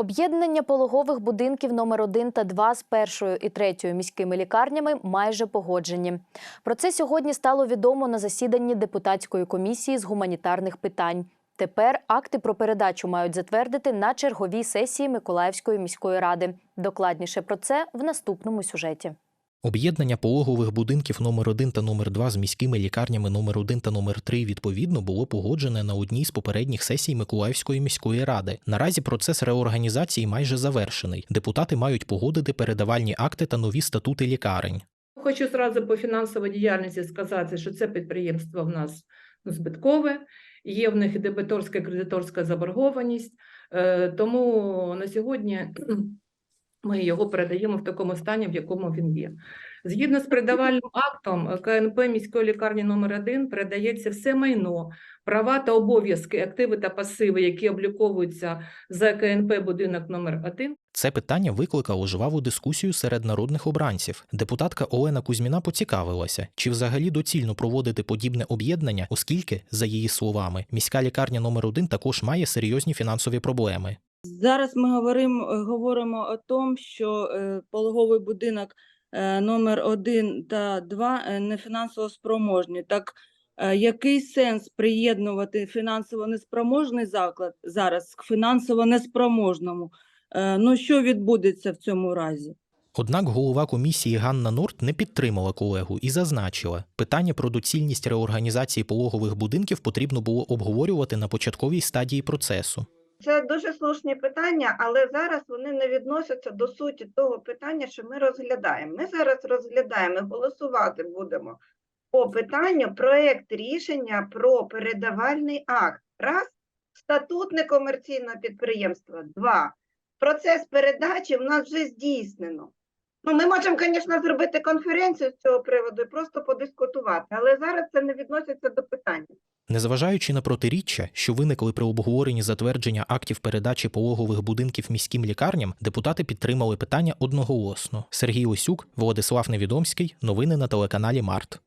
Об'єднання пологових будинків номер 1 та 2 з першою і третьою міськими лікарнями майже погоджені. Про це сьогодні стало відомо на засіданні депутатської комісії з гуманітарних питань. Тепер акти про передачу мають затвердити на черговій сесії Миколаївської міської ради. Докладніше про це в наступному сюжеті. Об'єднання пологових будинків номер 1 та номер 2 з міськими лікарнями номер 1 та номер 3 відповідно було погоджене на одній з попередніх сесій Миколаївської міської ради. Наразі процес реорганізації майже завершений. Депутати мають погодити передавальні акти та нові статути лікарень. Хочу зразу по фінансовій діяльності сказати, що це підприємство в нас збиткове, є в них і дебіторська кредиторська заборгованість, е, тому на сьогодні ми його передаємо в такому стані, в якому він є. Згідно з передавальним актом е, КНП міської лікарні номер 1 передається все майно, права та обов'язки, активи та пасиви, які обліковуються за КНП будинок номер 1 Це питання викликало жваву дискусію серед народних обранців. Депутатка Олена Кузьміна поцікавилася, чи взагалі доцільно проводити подібне об'єднання, оскільки, за її словами, міська лікарня номер 1 також має серйозні фінансові проблеми. Зараз ми говоримо, говоримо о тому, що е, пологовий будинок е, номер 1 та 2 е, не фінансово спроможні. Так е, який сенс приєднувати фінансово неспроможний заклад зараз к фінансово неспроможному? Е, Ну що відбудеться в цьому разі? Однак голова комісії Ганна Норт не підтримала колегу і зазначила, питання про доцільність реорганізації пологових будинків потрібно було обговорювати на початковій стадії процесу. Це дуже слушні питання, але зараз вони не відносяться до суті того питання, що ми розглядаємо. Ми зараз розглядаємо, голосувати будемо по питанню проект рішення про передавальний акт. Раз, статут некомерційного підприємства. Два, процес передачі в нас вже здійснено. Ну, ми можемо, звісно, зробити конференцію з цього приводу і просто подискутувати, але зараз це не відноситься до питання. Незважаючи на протиріччя, що виникли при обговоренні затвердження актів передачі пологових будинків міським лікарням, депутати підтримали питання одноголосно. Сергій Осюк, Владислав Невідомський. Новини на телеканалі Март.